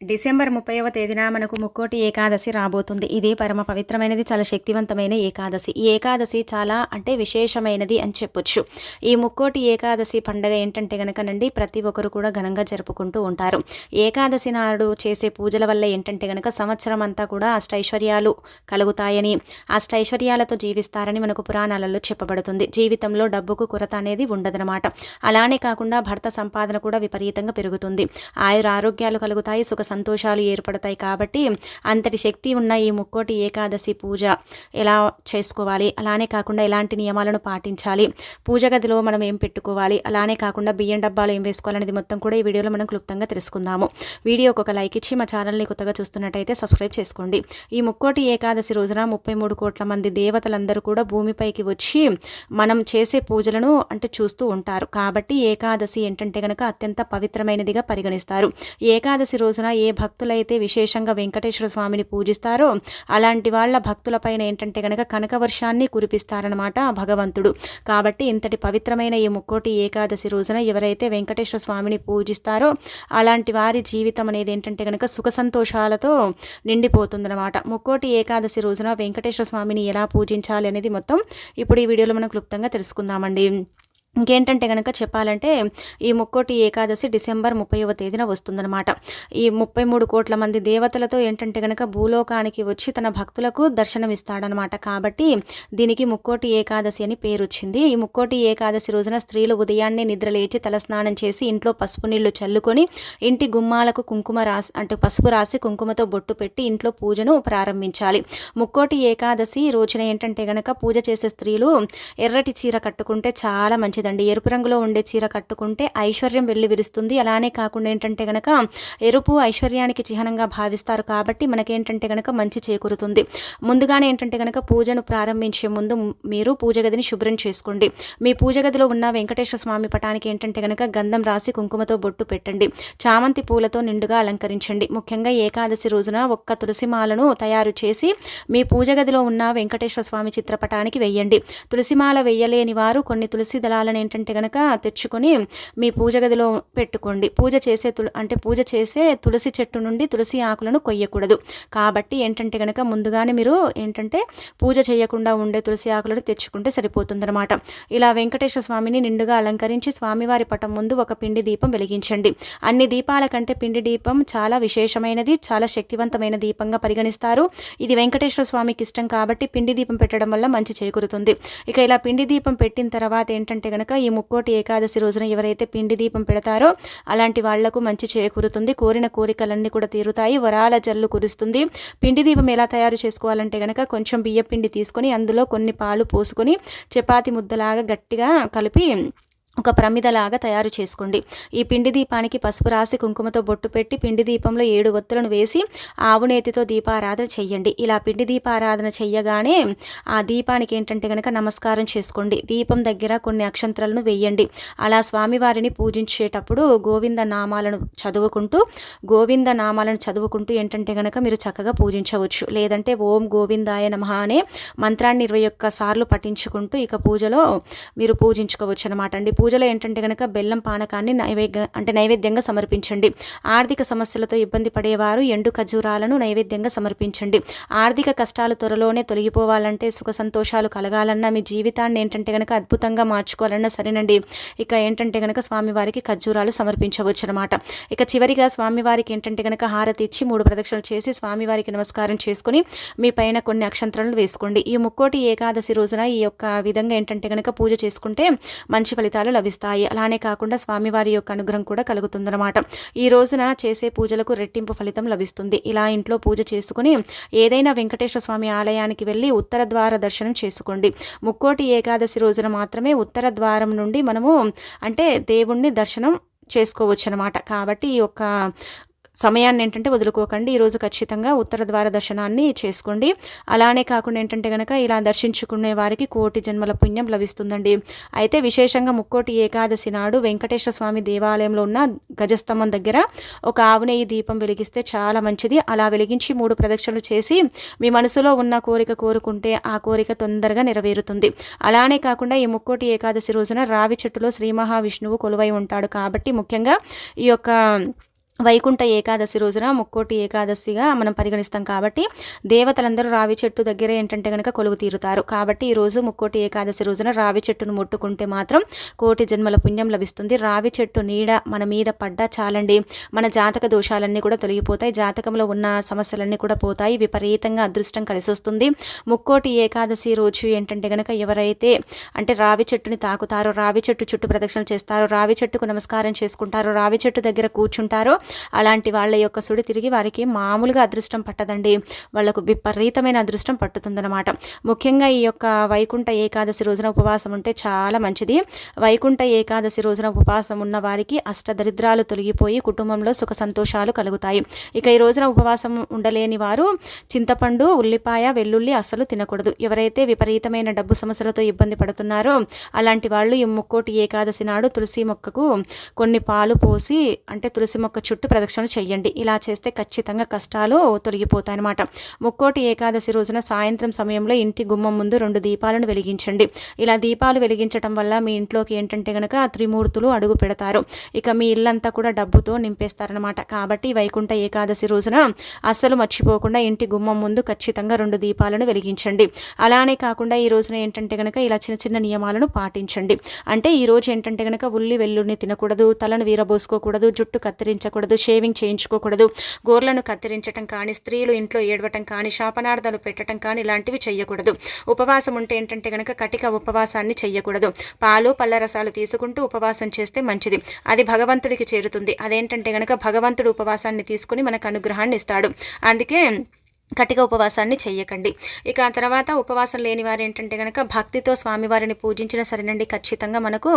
December ముప్పైవ తేదీన మనకు ముక్కోటి ఏకాదశి రాబోతుంది. ఇది పరమ పవిత్రమైనది చాలా శక్తివంతమైన ఏకాదశి. ఈ ఏకాదశి చాలా అంటే విశేషమైనది అని చెప్పొచ్చు. ఈ ముక్కోటి ఏకాదశి పండగ ఏంటంటే గనకనండి ప్రతి ఒక్కరు కూడా ఘనంగా జరుపుకుంటూ ఉంటారు. ఏకాదశి నాడు చేసే పూజల వల్ల ఏంటంటే గనక సంవత్సరం అంతా కూడా అష్టైశ్వర్యాలు కలుగుతాయని అష్టైశ్వర్యాలతో జీవిస్తారని మనకు పురాణాలలో చెప్పబడుతుంది. జీవితంలో డబ్బుకు కొరత అనేది ఉండదనమాట అలానే కాకుండా భర్త సంపాదన కూడా విపరీతంగా పెరుగుతుంది. ఆయుర ఆరోగ్యాలు కలుగుతాయి సుఖ సంతోషాలు ఏర్పడతాయి కాబట్టి అంతటి శక్తి ఉన్న ఈ ముక్కోటి ఏకాదశి పూజ ఎలా చేసుకోవాలి? అలానే కాకుండా ఎలాంటి నియమాలను పాటించాలి? పూజ గదిలో మనం ఏం పెట్టుకోవాలి? అలానే కాకుండా బియ్యం డబ్బాలు ఏం వేసుకోవాలనేది మొత్తం కూడా ఈ వీడియోలో మనం క్లుప్తంగా తెలుసుకుందాము. వీడియోకి ఒక లైక్ ఇచ్చి మా ఛానల్ని కొత్తగా చూస్తున్నట్టయితే సబ్స్క్రైబ్ చేసుకోండి. ఈ ముక్కోటి ఏకాదశి రోజున ముప్పై మూడు కోట్ల మంది దేవతలందరూ కూడా భూమిపైకి వచ్చి మనం చేసే పూజలను అంటే చూస్తూ ఉంటారు. కాబట్టి ఏకాదశి ఏంటంటే కనుక అత్యంత పవిత్రమైనదిగా పరిగణిస్తారు. ఏకాదశి రోజున ఏ భక్తులైతే విశేషంగా వెంకటేశ్వర స్వామిని పూజిస్తారో అలాంటి వాళ్ళ భక్తులపైన ఏంటంటే కనుక కనక వర్షాన్ని కురిపిస్తారనమాట భగవంతుడు. కాబట్టి ఇంతటి పవిత్రమైన ఈ ముక్కోటి ఏకాదశి రోజున ఎవరైతే వెంకటేశ్వర స్వామిని పూజిస్తారో అలాంటి వారి జీవితం అనేది ఏంటంటే కనుక సుఖ సంతోషాలతో నిండిపోతుందన్నమాట. ముక్కోటి ఏకాదశి రోజున వెంకటేశ్వర స్వామిని ఎలా పూజించాలి అనేది మొత్తం ఇప్పుడు ఈ వీడియోలో మనం క్లుప్తంగా తెలుసుకుందామండి. ఇంకేంటంటే కనుక చెప్పాలంటే ఈ ముక్కోటి ఏకాదశి డిసెంబర్ ముప్పైవ తేదీన వస్తుందన్నమాట. ఈ ముప్పై మూడు కోట్ల మంది దేవతలతో ఏంటంటే కనుక భూలోకానికి వచ్చి తన భక్తులకు దర్శనమిస్తాడనమాట కాబట్టి దీనికి ముక్కోటి ఏకాదశి అని పేరు వచ్చింది ఈ ముక్కోటి ఏకాదశి రోజున స్త్రీలు ఉదయాన్నే నిద్ర లేచి తలస్నానం చేసి ఇంట్లో పసుపు నీళ్ళు చల్లుకొని ఇంటి గుమ్మాలకు కుంకుమ రాసి అంటే పసుపు రాసి కుంకుమతో బొట్టు పెట్టి ఇంట్లో పూజను ప్రారంభించాలి. ముక్కోటి ఏకాదశి రోజున ఏంటంటే కనుక పూజ చేసే స్త్రీలు ఎర్రటి చీర కట్టుకుంటే చాలా మంచిది. మంచిదండి ఎరుపు రంగులో ఉండే చీర కట్టుకుంటే ఐశ్వర్యం వెళ్ళి విరుస్తుంది. అలానే కాకుండా ఏంటంటే గనక ఎరుపు ఐశ్వర్యానికి చిహ్నంగా భావిస్తారు కాబట్టి మనకేంటంటే గనక మంచి చేకూరుతుంది. ముందుగానే ఏంటంటే గనక పూజను ప్రారంభించే ముందు మీరు పూజ గదిని శుభ్రం చేసుకోండి. మీ పూజ గదిలో ఉన్న వెంకటేశ్వర స్వామి పటానికి ఏంటంటే గనక గంధం రాసి కుంకుమతో బొట్టు పెట్టండి. చామంతి పూలతో నిండుగా అలంకరించండి. ముఖ్యంగా ఏకాదశి రోజున ఒక్క తులసిమాలను తయారు చేసి మీ పూజ గదిలో ఉన్న వెంకటేశ్వర స్వామి చిత్రపటానికి వెయ్యండి తులసిమాల వెయ్యలేని వారు కొన్ని తులసి దళాలు ఆకులను ఏంటంటే కనుక తెచ్చుకొని మీ పూజ గదిలో పెట్టుకోండి. పూజ చేసే తుల అంటే పూజ చేసే తులసి చెట్టు నుండి తులసి ఆకులను కొయ్యకూడదు. కాబట్టి ఏంటంటే కనుక ముందుగానే మీరు ఏంటంటే పూజ చేయకుండా ఉండే తులసి ఆకులను తెచ్చుకుంటే సరిపోతుందన్నమాట. ఇలా వెంకటేశ్వర స్వామిని నిండుగా అలంకరించి స్వామివారి పటం ముందు ఒక పిండి దీపం వెలిగించండి. అన్ని దీపాల కంటే పిండి దీపం చాలా విశేషమైనది చాలా శక్తివంతమైన దీపంగా పరిగణిస్తారు. ఇది వెంకటేశ్వర స్వామికి ఇష్టం కాబట్టి పిండి దీపం పెట్టడం వల్ల మంచి చేకూరుతుంది. ఇక ఇలా పిండి దీపం పెట్టిన తర్వాత ఏంటంటే కనుక ఈ ముక్కోటి ఏకాదశి రోజున ఎవరైతే పిండి దీపం పెడతారో అలాంటి వాళ్ళకు మంచి చేకూరుతుంది. కోరిన కోరికలన్నీ కూడా తీరుతాయి. వరాల జల్లు కురుస్తుంది. పిండి దీపం ఎలా తయారు చేసుకోవాలంటే కనుక కొంచెం బియ్య పిండి తీసుకొని అందులో కొన్ని పాలు పోసుకొని చపాతి ముద్దలాగా గట్టిగా కలిపి ఒక ప్రమిదలాగా తయారు చేసుకోండి. ఈ పిండి దీపానికి పసుపు రాసి కుంకుమతో బొట్టు పెట్టి పిండి దీపంలో ఏడు ఒత్తులను వేసి ఆవు నేతితో దీపారాధన చెయ్యండి. ఇలా పిండి దీపారాధన చెయ్యగానే ఆ దీపానికి ఏంటంటే కనుక నమస్కారం చేసుకోండి. దీపం దగ్గర కొన్ని అక్షంతరాలను వేయండి. అలా స్వామివారిని పూజించేటప్పుడు గోవింద నామాలను చదువుకుంటూ గోవింద నామాలను చదువుకుంటూ ఏంటంటే కనుక మీరు చక్కగా పూజించవచ్చు. లేదంటే ఓం గోవిందాయ నమ అనే మంత్రాన్ని ఇరవై ఒక్క సార్లు పఠించుకుంటూ ఇక పూజలో మీరు పూజించుకోవచ్చు అనమాట అండి. పూజలో ఏంటంటే కనుక బెల్లం పానకాన్ని నైవేద్య అంటే నైవేద్యంగా సమర్పించండి. ఆర్థిక సమస్యలతో ఇబ్బంది పడేవారు ఎండు ఖజూరాలను నైవేద్యంగా సమర్పించండి. ఆర్థిక కష్టాలు త్వరలోనే తొలగిపోవాలంటే సుఖ సంతోషాలు కలగాలన్నా మీ జీవితాన్ని ఏంటంటే కనుక అద్భుతంగా మార్చుకోవాలన్నా సరేనండి. ఇక ఏంటంటే కనుక స్వామివారికి ఖర్జూరాలు సమర్పించవచ్చు అనమాట ఇక చివరిగా స్వామివారికి ఏంటంటే కనుక హారతి ఇచ్చి మూడు ప్రదక్షిణలు చేసి స్వామివారికి నమస్కారం చేసుకుని మీ పైన కొన్ని అక్షంతరాలను వేసుకోండి. ఈ ముక్కోటి ఏకాదశి రోజున ఈ యొక్క విధంగా ఏంటంటే కనుక పూజ చేసుకుంటే మంచి ఫలితాలు లభిస్తాయి. అలానే కాకుండా స్వామివారి యొక్క అనుగ్రహం కూడా కలుగుతుందన్నమాట. ఈ రోజున చేసే పూజలకు రెట్టింపు ఫలితం లభిస్తుంది. ఇలా ఇంట్లో పూజ చేసుకుని ఏదైనా వెంకటేశ్వర స్వామి ఆలయానికి వెళ్ళి ఉత్తర ద్వార దర్శనం చేసుకోండి. ముక్కోటి ఏకాదశి రోజున మాత్రమే ఉత్తర ద్వారం నుండి మనము అంటే దేవుణ్ణి దర్శనం చేసుకోవచ్చు అనమాట కాబట్టి ఈ యొక్క సమయాన్ని ఏంటంటే వదులుకోకండి ఈరోజు ఖచ్చితంగా ఉత్తర ద్వార దర్శనాన్ని చేసుకోండి. అలానే కాకుండా ఏంటంటే కనుక ఇలా దర్శించుకునే వారికి కోటి జన్మల పుణ్యం లభిస్తుందండి. అయితే విశేషంగా ముక్కోటి ఏకాదశి నాడు వెంకటేశ్వర స్వామి దేవాలయంలో ఉన్న గజస్తంభం దగ్గర ఒక ఆవునేయి దీపం వెలిగిస్తే చాలా మంచిది. అలా వెలిగించి మూడు ప్రదక్షిణలు చేసి మీ మనసులో ఉన్న కోరిక కోరుకుంటే ఆ కోరిక తొందరగా నెరవేరుతుంది. అలానే కాకుండా ఈ ముక్కోటి ఏకాదశి రోజున రావి చెట్టులో శ్రీ మహావిష్ణువు కొలువై ఉంటాడు. కాబట్టి ముఖ్యంగా ఈ యొక్క వైకుంఠ ఏకాదశి రోజున ముక్కోటి ఏకాదశిగా మనం పరిగణిస్తాం కాబట్టి దేవతలందరూ రావి చెట్టు దగ్గర ఏంటంటే కనుక కొలువు తీరుతారు. కాబట్టి ఈరోజు ముక్కోటి ఏకాదశి రోజున రావి చెట్టును ముట్టుకుంటే మాత్రం కోటి జన్మల పుణ్యం లభిస్తుంది. రావి చెట్టు నీడ మన మీద పడ్డా చాలండి. మన జాతక దోషాలన్నీ కూడా తొలగిపోతాయి. జాతకంలో ఉన్న సమస్యలన్నీ కూడా పోతాయి. విపరీతంగా అదృష్టం కలిసి వస్తుంది. ముక్కోటి ఏకాదశి రోజు ఏంటంటే కనుక ఎవరైతే అంటే రావి చెట్టుని తాకుతారో రావి చెట్టు చుట్టూ ప్రదక్షిణ చేస్తారో రావి చెట్టుకు నమస్కారం చేసుకుంటారో రావి చెట్టు దగ్గర కూర్చుంటారో అలాంటి వాళ్ళ యొక్క సుడి తిరిగి వారికి మామూలుగా అదృష్టం పట్టదండి. వాళ్ళకు విపరీతమైన అదృష్టం పట్టుతుందన్నమాట. ముఖ్యంగా ఈ యొక్క వైకుంఠ ఏకాదశి రోజున ఉపవాసం ఉంటే చాలా మంచిది. వైకుంఠ ఏకాదశి రోజున ఉపవాసం ఉన్న వారికి అష్టదరిద్రాలు తొలగిపోయి కుటుంబంలో సుఖ సంతోషాలు కలుగుతాయి. ఇక ఈ రోజున ఉపవాసం ఉండలేని వారు చింతపండు ఉల్లిపాయ వెల్లుల్లి అస్సలు తినకూడదు. ఎవరైతే విపరీతమైన డబ్బు సమస్యలతో ఇబ్బంది పడుతున్నారో అలాంటి వాళ్ళు ఈ ముక్కోటి ఏకాదశి నాడు తులసి మొక్కకు కొన్ని పాలు పోసి అంటే తులసి మొక్క చుట్టూ ప్రదక్షిణ చేయండి ఇలా చేస్తే ఖచ్చితంగా కష్టాలు తొలగిపోతాయి అనమాట ముక్కోటి ఏకాదశి రోజున సాయంత్రం సమయంలో ఇంటి గుమ్మం ముందు రెండు దీపాలను వెలిగించండి. ఇలా దీపాలు వెలిగించడం వల్ల మీ ఇంట్లోకి ఏంటంటే కనుక త్రిమూర్తులు అడుగు పెడతారు. ఇక మీ ఇల్లంతా కూడా డబ్బుతో నింపేస్తారనమాట కాబట్టి వైకుంఠ ఏకాదశి రోజున అస్సలు మర్చిపోకుండా ఇంటి గుమ్మం ముందు ఖచ్చితంగా రెండు దీపాలను వెలిగించండి. అలానే కాకుండా ఈ రోజున ఏంటంటే కనుక ఇలా చిన్న చిన్న నియమాలను పాటించండి. అంటే ఈ రోజు ఏంటంటే కనుక ఉల్లి వెల్లుల్ని తినకూడదు తలను వీరబోసుకోకూడదు జుట్టు కత్తిరించకూడదు చేయకూడదు షేవింగ్ చేయించుకోకూడదు. గోర్లను కత్తిరించటం కానీ స్త్రీలు ఇంట్లో ఏడవటం కానీ శాపనార్థాలు పెట్టడం కానీ ఇలాంటివి చేయకూడదు ఉపవాసం ఉంటే ఏంటంటే కనుక కటిక ఉపవాసాన్ని చేయకూడదు పాలు పళ్ళ రసాలు తీసుకుంటూ ఉపవాసం చేస్తే మంచిది. అది భగవంతుడికి చేరుతుంది. అదేంటంటే కనుక భగవంతుడు ఉపవాసాన్ని తీసుకుని మనకు అనుగ్రహాన్ని ఇస్తాడు. అందుకే కటిక ఉపవాసాన్ని చెయ్యకండి ఇక ఆ తర్వాత ఉపవాసం లేని వారు ఏంటంటే కనుక భక్తితో స్వామివారిని పూజించిన సరేనండి ఖచ్చితంగా మనకు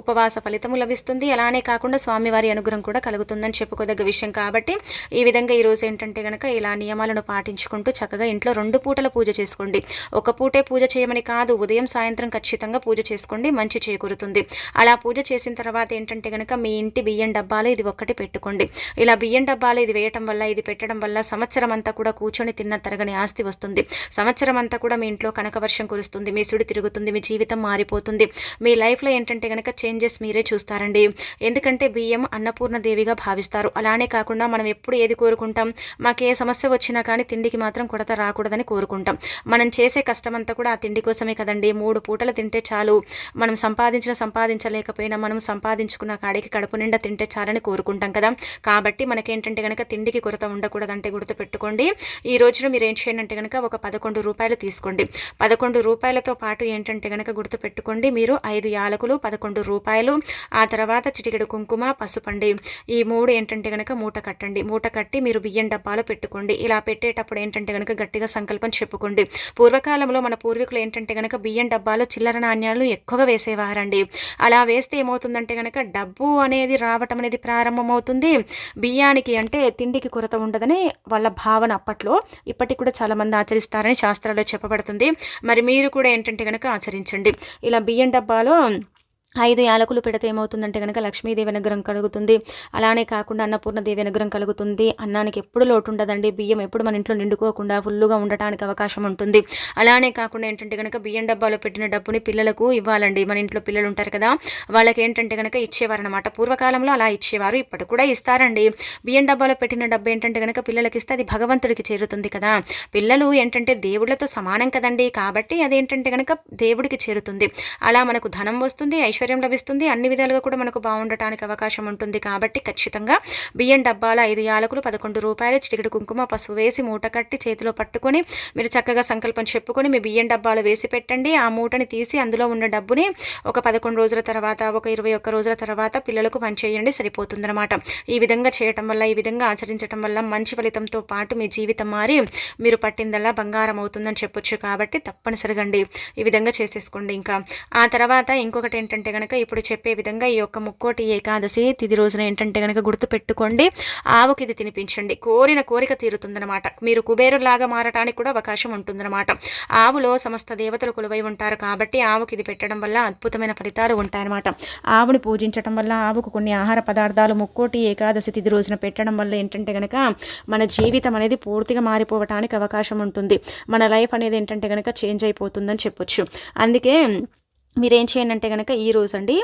ఉపవాస ఫలితము లభిస్తుంది. అలానే కాకుండా స్వామివారి అనుగ్రహం కూడా కలుగుతుందని చెప్పుకోదగ్గ విషయం కాబట్టి ఈ విధంగా ఈరోజు ఏంటంటే కనుక ఇలా నియమాలను పాటించుకుంటూ చక్కగా ఇంట్లో రెండు పూటల పూజ చేసుకోండి. ఒక పూటే పూజ చేయమని కాదు ఉదయం సాయంత్రం ఖచ్చితంగా పూజ చేసుకోండి మంచి చేకూరుతుంది. అలా పూజ చేసిన తర్వాత ఏంటంటే కనుక మీ ఇంటి బియ్యం డబ్బాలో ఇది ఒక్కటి పెట్టుకోండి. ఇలా బియ్యం డబ్బాలో ఇది వేయటం వల్ల ఇది పెట్టడం వల్ల సంవత్సరం అంతా కూడా కూర్చొని తిన్న తరగని ఆస్తి వస్తుంది. సంవత్సరం అంతా కూడా మీ ఇంట్లో కనకవర్షం కురుస్తుంది. మీ సుడి తిరుగుతుంది. మీ జీవితం మారిపోతుంది. మీ లైఫ్లో ఏంటంటే కనుక చేంజెస్ మీరే చూస్తారండి. ఎందుకంటే బియ్యం అన్నపూర్ణదేవిగా భావిస్తారు. అలానే కాకుండా మనం ఎప్పుడు ఏది కోరుకుంటాం? మాకు ఏ సమస్య వచ్చినా కానీ తిండికి మాత్రం కొడత రాకూడదని కోరుకుంటాం. మనం చేసే కష్టం అంతా కూడా ఆ తిండి కోసమే కదండి. మూడు పూటలు తింటే చాలు. మనం సంపాదించిన సంపాదించలేకపోయినా మనం సంపాదించుకున్న కాడికి కడుపు నిండా తింటే చాలని కోరుకుంటాం కదా. కాబట్టి మనకేంటంటే కనుక తిండికి కొరత ఉండకూడదంటే గుర్తుపెట్టుకోండి. ఈ రోజున మీరు ఏం చేయండి అంటే కనుక ఒక పదకొండు రూపాయలు తీసుకోండి. పదకొండు రూపాయలతో పాటు ఏంటంటే కనుక గుర్తుపెట్టుకోండి మీరు ఐదు యాలకులు పదకొండు రూపాయలు ఆ తర్వాత చిటికెడు కుంకుమ పసుపండి ఈ మూడు ఏంటంటే కనుక మూట కట్టండి. మూట కట్టి మీరు బియ్యం డబ్బాలో పెట్టుకోండి. ఇలా పెట్టేటప్పుడు ఏంటంటే కనుక గట్టిగా సంకల్పం చెప్పుకోండి. పూర్వకాలంలో మన పూర్వీకులు ఏంటంటే కనుక బియ్యం డబ్బాలో చిల్లర నాణ్యాలు ఎక్కువగా వేసేవారండి. అలా వేస్తే ఏమవుతుందంటే కనుక డబ్బు అనేది రావటం అనేది ప్రారంభమవుతుంది. బియ్యానికి అంటే తిండికి కొరత ఉండదని వాళ్ళ భావన అప్పట్లో ఇప్పటికి కూడా చాలామంది ఆచరిస్తారని శాస్త్రాల్లో చెప్పబడుతుంది. మరి మీరు కూడా ఏంటంటే కనుక ఆచరించండి. ఇలా బియ్యం డబ్బాలో ఐదు యాలకులు పెడితే ఏమవుతుందంటే కనుక లక్ష్మీదేవి అనుగ్రహం కలుగుతుంది. అలానే కాకుండా అన్నపూర్ణదేవి అనుగ్రహం కలుగుతుంది. అన్నానికి ఎప్పుడు లోటు ఉండదండి బియ్యం ఎప్పుడు మన ఇంట్లో నిండుకోకుండా ఫుల్లుగా ఉండటానికి అవకాశం ఉంటుంది. అలానే కాకుండా ఏంటంటే కనుక బియ్యం డబ్బాలో పెట్టిన డబ్బుని పిల్లలకు ఇవ్వాలండి. మన ఇంట్లో పిల్లలు ఉంటారు కదా వాళ్ళకి ఏంటంటే కనుక ఇచ్చేవారనమాట పూర్వకాలంలో అలా ఇచ్చేవారు ఇప్పటి కూడా ఇస్తారండి. బియ్యం డబ్బాలో పెట్టిన డబ్బు ఏంటంటే కనుక పిల్లలకి ఇస్తే అది భగవంతుడికి చేరుతుంది కదా. పిల్లలు ఏంటంటే దేవుళ్ళతో సమానం కదండి. కాబట్టి అదేంటంటే కనుక దేవుడికి చేరుతుంది. అలా మనకు ధనం వస్తుంది ఐశ్వర్యం ఐశ్వర్యం లభిస్తుంది. అన్ని విధాలుగా కూడా మనకు బాగుండటానికి అవకాశం ఉంటుంది. కాబట్టి ఖచ్చితంగా బియ్యం డబ్బాల ఐదు యాలకులు పదకొండు రూపాయలు చిటికెడు కుంకుమ పసుపు వేసి మూట కట్టి చేతిలో పట్టుకొని మీరు చక్కగా సంకల్పం చెప్పుకొని మీ బియ్యం డబ్బాలు వేసి పెట్టండి. ఆ మూటని తీసి అందులో ఉన్న డబ్బుని ఒక పదకొండు రోజుల తర్వాత ఒక ఇరవై ఒక్క రోజుల తర్వాత పిల్లలకు పనిచేయండి. సరిపోతుందన్నమాట. ఈ విధంగా చేయటం వల్ల ఈ విధంగా ఆచరించడం వల్ల మంచి ఫలితంతో పాటు మీ జీవితం మారి మీరు పట్టిందల్లా బంగారం అవుతుందని చెప్పొచ్చు. కాబట్టి తప్పనిసరిగా ఈ విధంగా చేసేసుకోండి ఇంకా. ఆ తర్వాత ఇంకొకటి ఏంటంటే కనుక ఇప్పుడు చెప్పే విధంగా ఈ యొక్క ముక్కోటి ఏకాదశి తిది రోజున ఏంటంటే కనుక గుర్తు పెట్టుకోండి ఆవుకి ఇది తినిపించండి. కోరిన కోరిక తీరుతుందనమాట మీరు కుబేరులాగా మారటానికి కూడా అవకాశం ఉంటుందన్నమాట. ఆవులో సమస్త దేవతలు కొలువై ఉంటారు కాబట్టి ఆవుకి ఇది పెట్టడం వల్ల అద్భుతమైన ఫలితాలు ఉంటాయన్నమాట. ఆవుని పూజించడం వల్ల ఆవుకు కొన్ని ఆహార పదార్థాలు ముక్కోటి ఏకాదశి తిది రోజున పెట్టడం వల్ల ఏంటంటే కనుక మన జీవితం అనేది పూర్తిగా మారిపోవటానికి అవకాశం ఉంటుంది. మన లైఫ్ అనేది ఏంటంటే కనుక చేంజ్ అయిపోతుందని చెప్పొచ్చు. అందుకే మీరేం చేయండి అంటే కనుక ఈ రోజు అండి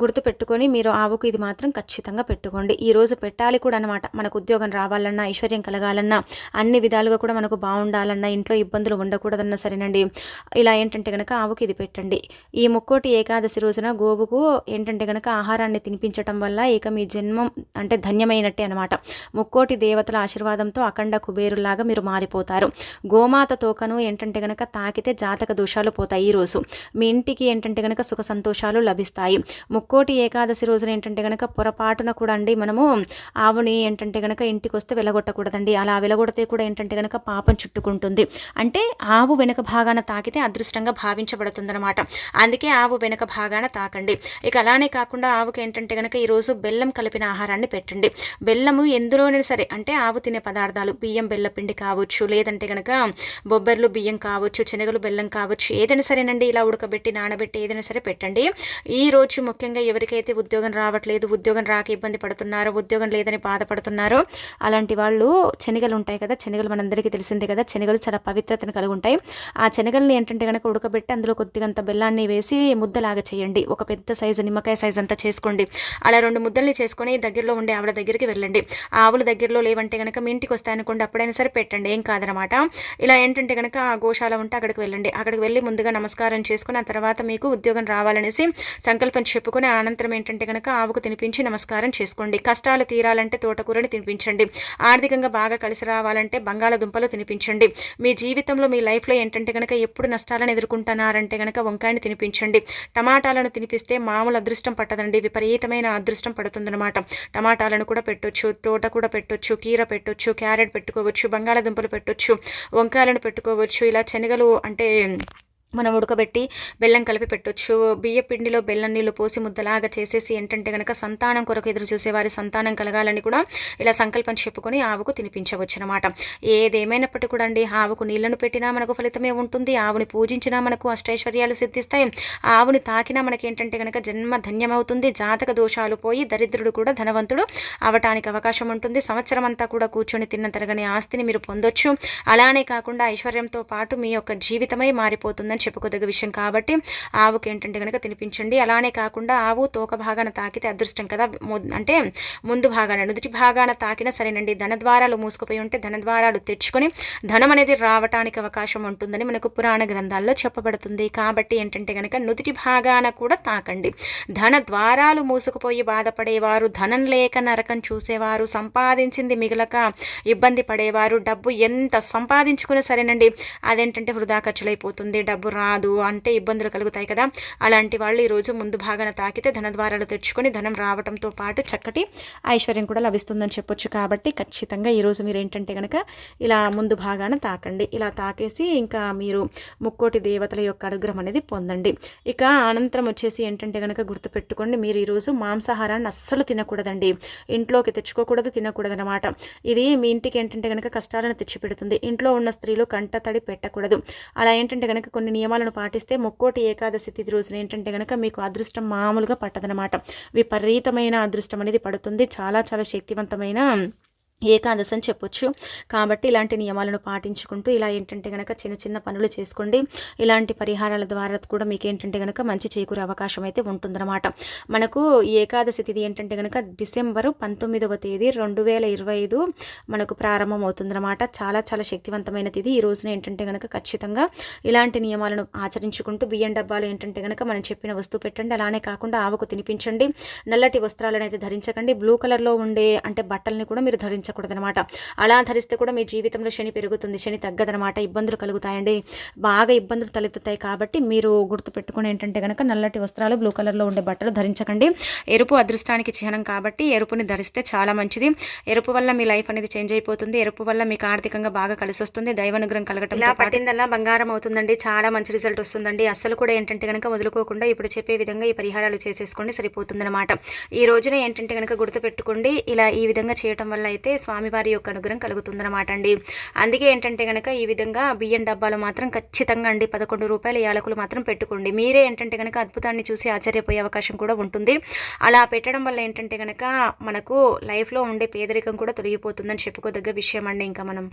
గుర్తు పెట్టుకొని మీరు ఆవుకు ఇది మాత్రం ఖచ్చితంగా పెట్టుకోండి. ఈ రోజు పెట్టాలి కూడా అనమాట మనకు ఉద్యోగం రావాలన్నా ఐశ్వర్యం కలగాలన్నా అన్ని విధాలుగా కూడా మనకు బాగుండాలన్నా ఇంట్లో ఇబ్బందులు ఉండకూడదన్నా సరేనండి. ఇలా ఏంటంటే కనుక ఆవుకి ఇది పెట్టండి. ఈ ముక్కోటి ఏకాదశి రోజున గోవుకు ఏంటంటే కనుక ఆహారాన్ని తినిపించటం వల్ల ఇక మీ జన్మం అంటే ధన్యమైనట్టే అనమాట ముక్కోటి దేవతల ఆశీర్వాదంతో అఖండ కుబేరులాగా మీరు మారిపోతారు. గోమాత తోకను ఏంటంటే కనుక తాకితే జాతక దోషాలు పోతాయి ఈరోజు మీ ఇంటికి ఏంటంటే ఏంటంటే కనుక సుఖ సంతోషాలు లభిస్తాయి. ముక్కోటి ఏకాదశి రోజున ఏంటంటే కనుక పొరపాటున కూడా అండి మనము ఆవుని ఏంటంటే కనుక ఇంటికి వస్తే వెలగొట్టకూడదండి. అలా వెలగొడితే కూడా ఏంటంటే కనుక పాపం చుట్టుకుంటుంది. అంటే ఆవు వెనుక భాగాన తాకితే అదృష్టంగా భావించబడుతుందన్నమాట. అందుకే ఆవు వెనుక భాగాన తాకండి. ఇక అలానే కాకుండా ఆవుకి ఏంటంటే కనుక ఈరోజు బెల్లం కలిపిన ఆహారాన్ని పెట్టండి. బెల్లము ఎందులోనైనా సరే అంటే ఆవు తినే పదార్థాలు బియ్యం బెల్లపిండి కావచ్చు లేదంటే కనుక బొబ్బర్లు బియ్యం కావచ్చు శనగలు బెల్లం కావచ్చు ఏదైనా సరేనండి ఇలా ఉడకబెట్టి నానబెట్టి ఏదైనా సరే పెట్టండి. ఈ రోజు ముఖ్యంగా ఎవరికైతే ఉద్యోగం రావట్లేదు ఉద్యోగం రాక ఇబ్బంది పడుతున్నారో ఉద్యోగం లేదని బాధపడుతున్నారో అలాంటి వాళ్ళు శనగలు ఉంటాయి కదా శనగలు మనందరికీ తెలిసిందే కదా శనగలు చాలా పవిత్రతను కలిగి ఉంటాయి. ఆ శనగల్ని ఏంటంటే కనుక ఉడకబెట్టి అందులో కొద్దిగంత బెల్లాన్ని వేసి ముద్దలాగా చేయండి. ఒక పెద్ద సైజు నిమ్మకాయ సైజ్ అంతా చేసుకోండి. అలా రెండు ముద్దల్ని చేసుకొని దగ్గరలో ఉండే ఆవిడ దగ్గరికి వెళ్ళండి. ఆవుల దగ్గరలో లేవంటే కనుక మీ ఇంటికి వస్తాయనుకోండి అప్పుడైనా సరే పెట్టండి. ఏం కాదనమాట. ఇలా ఏంటంటే కనుక ఆ గోశాల ఉంటే అక్కడికి వెళ్ళండి. అక్కడికి వెళ్ళి ముందుగా నమస్కారం చేసుకుని ఆ తర్వాత మీకు ఉద్యోగం రావాలనేసి సంకల్పం చెప్పుకుని అనంతరం ఏంటంటే కనుక ఆవుకు తినిపించి నమస్కారం చేసుకోండి. కష్టాలు తీరాలంటే తోటకూరని తినిపించండి. ఆర్థికంగా బాగా కలిసి రావాలంటే బంగాళదుంపలు తినిపించండి. మీ జీవితంలో మీ లైఫ్లో ఏంటంటే కనుక ఎప్పుడు నష్టాలను ఎదుర్కొంటున్నారంటే కనుక వంకాయని తినిపించండి. టమాటాలను తినిపిస్తే మామూలు అదృష్టం పట్టదండి. విపరీతమైన అదృష్టం పడుతుందన్నమాట. టమాటాలను కూడా పెట్టొచ్చు తోట కూడా పెట్టొచ్చు కీర పెట్టొచ్చు క్యారెట్ పెట్టుకోవచ్చు బంగాళదుంపలు పెట్టొచ్చు వంకాయలను పెట్టుకోవచ్చు. ఇలా శనగలు అంటే మనం ఉడకబెట్టి బెల్లం కలిపి పెట్టొచ్చు. బియ్య పిండిలో బెల్లం నీళ్ళు పోసి ముద్దలాగా చేసేసి ఏంటంటే కనుక సంతానం కొరకు ఎదురు చూసేవారి సంతానం కలగాలని కూడా ఇలా సంకల్పం చెప్పుకొని ఆవుకు తినిపించవచ్చు అనమాట ఏదేమైనప్పటికీ కూడా అండి ఆవుకు నీళ్ళను పెట్టినా మనకు ఫలితమే ఉంటుంది. ఆవుని పూజించినా మనకు అష్టైశ్వర్యాలు సిద్ధిస్తాయి. ఆవుని తాకినా మనకి ఏంటంటే కనుక జన్మ ధన్యమవుతుంది. జాతక దోషాలు పోయి దరిద్రుడు కూడా ధనవంతుడు అవటానికి అవకాశం ఉంటుంది. సంవత్సరం అంతా కూడా కూర్చొని తిన్న తరగని ఆస్తిని మీరు పొందొచ్చు. అలానే కాకుండా ఐశ్వర్యంతో పాటు మీ యొక్క జీవితమై మారిపోతుందని చెప్పుకోదగ్గ విషయం కాబట్టి ఆవుకి ఏంటంటే కనుక తినిపించండి. అలానే కాకుండా ఆవు తోక భాగాన తాకితే అదృష్టం కదా. అంటే ముందు భాగాన నుదుటి భాగాన తాకినా సరేనండి. ధనద్వారాలు మూసుకుపోయి ఉంటే ధనద్వారాలు తెచ్చుకొని ధనం అనేది రావటానికి అవకాశం ఉంటుందని మనకు పురాణ గ్రంథాల్లో చెప్పబడుతుంది. కాబట్టి ఏంటంటే కనుక నుదుటి భాగాన కూడా తాకండి. ధన ద్వారాలు మూసుకుపోయి బాధపడేవారు ధనం లేక నరకం చూసేవారు సంపాదించింది మిగలక ఇబ్బంది పడేవారు డబ్బు ఎంత సంపాదించుకున్నా సరేనండి అదేంటంటే వృధా ఖర్చులైపోతుంది. డబ్బు రాదు అంటే ఇబ్బందులు కలుగుతాయి కదా. అలాంటి వాళ్ళు ఈరోజు ముందు భాగాన తాకితే ధన ద్వారాలు తెచ్చుకొని ధనం రావడంతో పాటు చక్కటి ఐశ్వర్యం కూడా లభిస్తుందని చెప్పొచ్చు కాబట్టి ఖచ్చితంగా ఈరోజు మీరు ఏంటంటే కనుక ఇలా ముందు భాగాన తాకండి. ఇలా తాకేసి ఇంకా మీరు ముక్కోటి దేవతల యొక్క అనుగ్రహం అనేది పొందండి. ఇక అనంతరం వచ్చేసి ఏంటంటే కనుక గుర్తుపెట్టుకోండి మీరు ఈరోజు మాంసాహారాన్ని అస్సలు తినకూడదండి. ఇంట్లోకి తెచ్చుకోకూడదు తినకూడదు అనమాట ఇది మీ ఇంటికి ఏంటంటే కనుక కష్టాలను తెచ్చిపెడుతుంది. ఇంట్లో ఉన్న స్త్రీలు కంట తడి పెట్టకూడదు. అలా ఏంటంటే కనుక కొన్ని నియమాలను పాటిస్తే ముక్కోటి ఏకాదశి తిథి రోజున ఏంటంటే కనుక మీకు అదృష్టం మామూలుగా పట్టదనమాట విపరీతమైన అదృష్టం అనేది పడుతుంది. చాలా చాలా శక్తివంతమైన ఏకాదశి అని చెప్పొచ్చు. కాబట్టి ఇలాంటి నియమాలను పాటించుకుంటూ ఇలా ఏంటంటే కనుక చిన్న చిన్న పనులు చేసుకోండి. ఇలాంటి పరిహారాల ద్వారా కూడా మీకు ఏంటంటే కనుక మంచి చేకూరే అవకాశం అయితే ఉంటుందన్నమాట. మనకు ఏకాదశి తిథి ఏంటంటే కనుక డిసెంబరు పంతొమ్మిదవ తేదీ రెండు వేల ఇరవై ఐదు మనకు ప్రారంభం అవుతుందన్నమాట. చాలా చాలా శక్తివంతమైన తిథి. ఈ రోజున ఏంటంటే కనుక ఖచ్చితంగా ఇలాంటి నియమాలను ఆచరించుకుంటూ బియ్యం డబ్బాలు ఏంటంటే కనుక మనం చెప్పిన వస్తువు పెట్టండి. అలానే కాకుండా ఆవకు తినిపించండి. నల్లటి వస్త్రాలను అయితే ధరించకండి. బ్లూ కలర్లో ఉండే అంటే బట్టల్ని కూడా మీరు ధరించండి ధరించకూడదనమాట అలా ధరిస్తే కూడా మీ జీవితంలో శని పెరుగుతుంది. శని తగ్గదనమాట ఇబ్బందులు కలుగుతాయండి. బాగా ఇబ్బందులు తలెత్తుతాయి కాబట్టి మీరు గుర్తుపెట్టుకుని ఏంటంటే కనుక నల్లటి వస్త్రాలు బ్లూ కలర్లో ఉండే బట్టలు ధరించకండి. ఎరుపు అదృష్టానికి చిహ్నం కాబట్టి ఎరుపుని ధరిస్తే చాలా మంచిది. ఎరుపు వల్ల మీ లైఫ్ అనేది చేంజ్ అయిపోతుంది. ఎరుపు వల్ల మీకు ఆర్థికంగా బాగా కలిసి వస్తుంది దైవానుగ్రహం కలగటం ఇలా పట్టిందల్లా బంగారం అవుతుందండి. చాలా మంచి రిజల్ట్ వస్తుందండి. అసలు కూడా ఏంటంటే కనుక వదులుకోకుండా ఇప్పుడు చెప్పే విధంగా ఈ పరిహారాలు చేసేసుకోండి. సరిపోతుందన్నమాట. ఈ రోజున ఏంటంటే కనుక గుర్తుపెట్టుకోండి. ఇలా ఈ విధంగా చేయటం వల్ల అయితే స్వామివారి యొక్క అనుగ్రహం కలుగుతుందన్నమాట అండి. అందుకే ఏంటంటే కనుక ఈ విధంగా బియ్యం డబ్బాలు మాత్రం ఖచ్చితంగా అండి. పదకొండు రూపాయల యాలకులు మాత్రం పెట్టుకోండి. మీరే ఏంటంటే కనుక అద్భుతాన్ని చూసి ఆశ్చర్యపోయే అవకాశం కూడా ఉంటుంది. అలా పెట్టడం వల్ల ఏంటంటే కనుక మనకు లైఫ్లో ఉండే పేదరికం కూడా తొలగిపోతుందని చెప్పుకోదగ్గ విషయం అండి ఇంకా మనం.